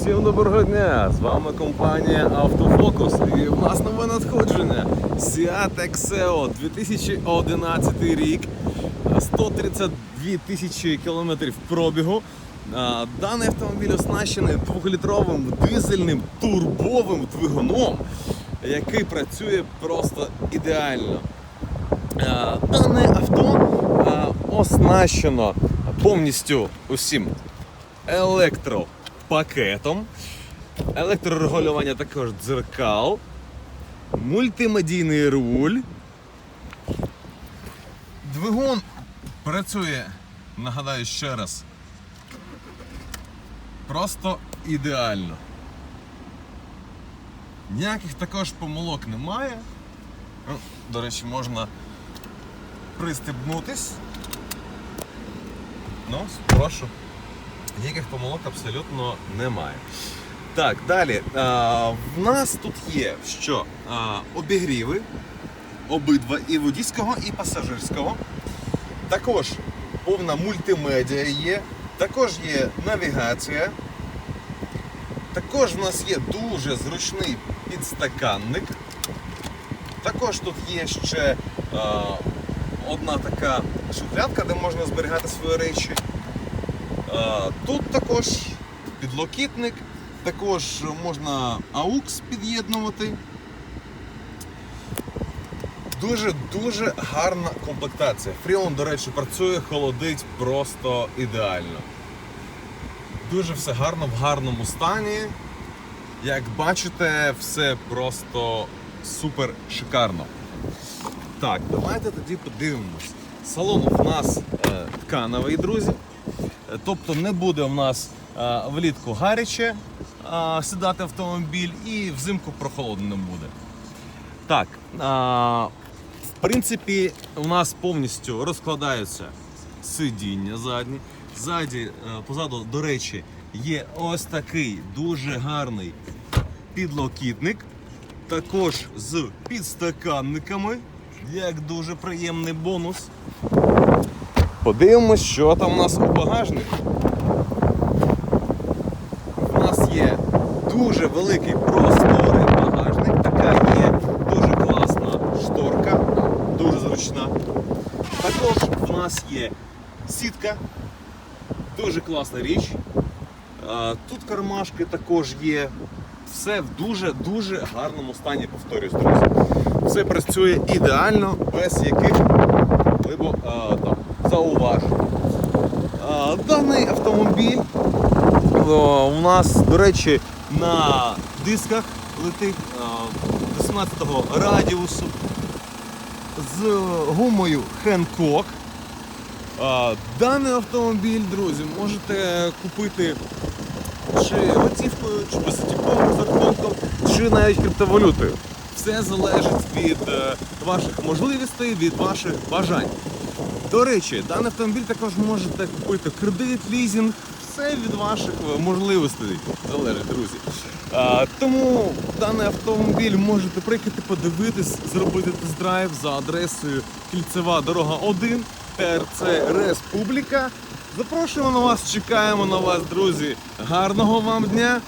Усім доброго дня! З вами компанія Автофокус і в надходження Seat Exeo 2011 рік, 132 тисячі кілометрів пробігу. Даний автомобіль оснащений 2-літровим дизельним турбовим двигуном, який працює просто ідеально. Дане авто оснащено повністю усім електропакетом, електрорегулювання також дзеркал, мультимедійний руль. Двигун працює, нагадаю ще раз, просто ідеально. Ніяких також помилок немає. Ну, До речі, можна пристебнутись. Ну, прошу. Ніяких помилок абсолютно немає. Так, далі. А, в нас тут є що? А, обігріви обидва і водійського, і пасажирського. Також повна мультимедіа є. Також є навігація. Також в нас є дуже зручний підстаканник. Також тут є ще е, одна така шухлядка, де можна зберігати свої речі. Тут також підлокітник, також можна AUX під'єднувати. Дуже-дуже гарна комплектація. Фріон, до речі, працює, холодить просто ідеально. Дуже все гарно, в гарному стані. Як бачите, все просто супер шикарно. Так, давайте тоді подивимось. Салон в нас е, ткановий, друзі. Е, Тобто не буде в нас е, влітку гаряче сідати автомобіль і взимку прохолодно не буде. Так, в принципі, у нас повністю розкладаються сидіння задні. Ззаді, позаду, до речі, є ось такий дуже гарний підлокітник. Також з підстаканниками, як дуже приємний бонус. Подивимось, що там у нас у багажнику. У нас є дуже великий просторий багажник, така є дуже класна шторка, дуже зручна. Також у нас є сітка, дуже класна річ. Тут кармашки також є. Все в дуже-дуже гарному стані, повторюсь, друзі. Все працює ідеально, без яких либо а, там, зауважень. А, Даний автомобіль о, у нас, до речі, на дисках летить а, 18-го радіусу з гумою. А, Даний автомобіль, друзі, можете купити чи готівкою, чи безготівковим розрахунком, чи навіть криптовалютою. Все залежить від е, ваших можливостей, від ваших бажань. До речі, даний автомобіль також можете купити кредит, лізинг, все від ваших е, можливостей залежить, друзі. А, тому даний автомобіль можете приїхати подивитись, зробити тест-драйв за адресою Кільцева дорога 1, ТРЦ Республіка. Запрошуємо на вас, чекаємо на вас, друзі. Гарного вам дня